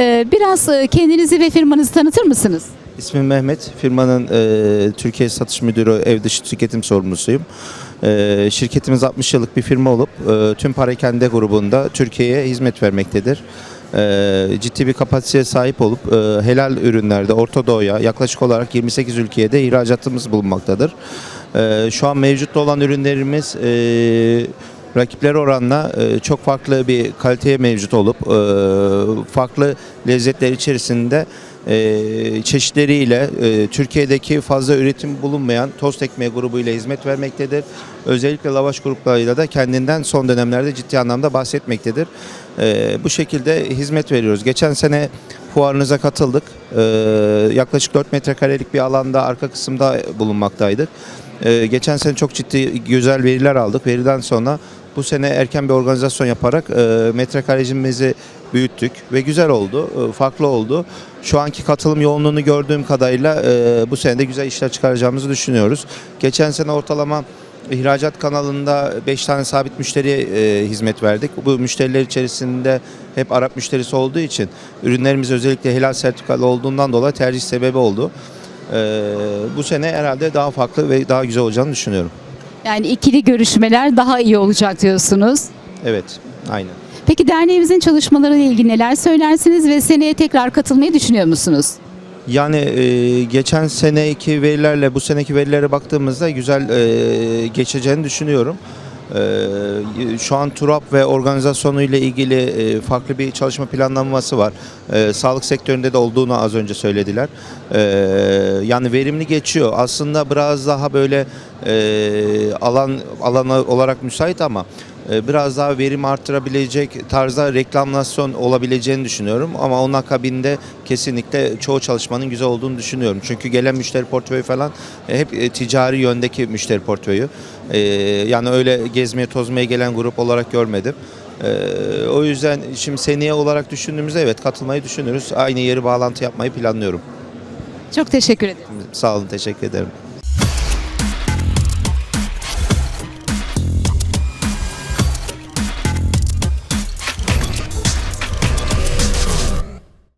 Ee, biraz e, kendinizi ve firmanızı tanıtır mısınız? İsmim Mehmet. Firmanın e, Türkiye Satış Müdürü, ev dışı tüketim sorumlusuyum. E, şirketimiz 60 yıllık bir firma olup e, tüm Parakende grubunda Türkiye'ye hizmet vermektedir. E, ciddi bir kapasiteye sahip olup e, helal ürünlerde Orta Doğu'ya yaklaşık olarak 28 ülkeye de ihracatımız bulunmaktadır. E, şu an mevcutta olan ürünlerimiz e, rakipler oranla e, çok farklı bir kaliteye mevcut olup e, farklı lezzetler içerisinde e, çeşitleriyle Türkiye'deki fazla üretim bulunmayan tost ekmeği grubuyla hizmet vermektedir. Özellikle lavaş gruplarıyla da kendinden son dönemlerde ciddi anlamda bahsetmektedir. Bu şekilde hizmet veriyoruz. Geçen sene fuarınıza katıldık. E, yaklaşık 4 metrekarelik bir alanda arka kısımda bulunmaktaydık. Geçen sene çok ciddi güzel veriler aldık. Veriden sonra bu sene erken bir organizasyon yaparak e, metrekarecimizi büyüttük ve güzel oldu, e, farklı oldu. Şu anki katılım yoğunluğunu gördüğüm kadarıyla e, bu sene de güzel işler çıkaracağımızı düşünüyoruz. Geçen sene ortalama ihracat kanalında 5 tane sabit müşteriye e, hizmet verdik. Bu müşteriler içerisinde hep Arap müşterisi olduğu için ürünlerimiz özellikle helal sertifikalı olduğundan dolayı tercih sebebi oldu. E, bu sene herhalde daha farklı ve daha güzel olacağını düşünüyorum. Yani ikili görüşmeler daha iyi olacak diyorsunuz. Evet, aynen. Peki derneğimizin çalışmalarıyla ilgili neler söylersiniz ve seneye tekrar katılmayı düşünüyor musunuz? Yani e, geçen seneki verilerle bu seneki verilere baktığımızda güzel e, geçeceğini düşünüyorum. E, şu an TURAP ve organizasyonu ile ilgili e, farklı bir çalışma planlaması var. E, sağlık sektöründe de olduğunu az önce söylediler. E, yani verimli geçiyor. Aslında biraz daha böyle e, alan alana olarak müsait ama biraz daha verim artırabilecek tarzda reklamlasyon olabileceğini düşünüyorum. Ama onun akabinde kesinlikle çoğu çalışmanın güzel olduğunu düşünüyorum. Çünkü gelen müşteri portföyü falan e, hep e, ticari yöndeki müşteri portföyü. E, Yani öyle gezmeye tozmaya gelen grup olarak görmedim. O yüzden şimdi seneye olarak düşündüğümüzde evet katılmayı düşünürüz. Aynı yeri bağlantı yapmayı planlıyorum. Çok teşekkür ederim. Sağ olun teşekkür ederim.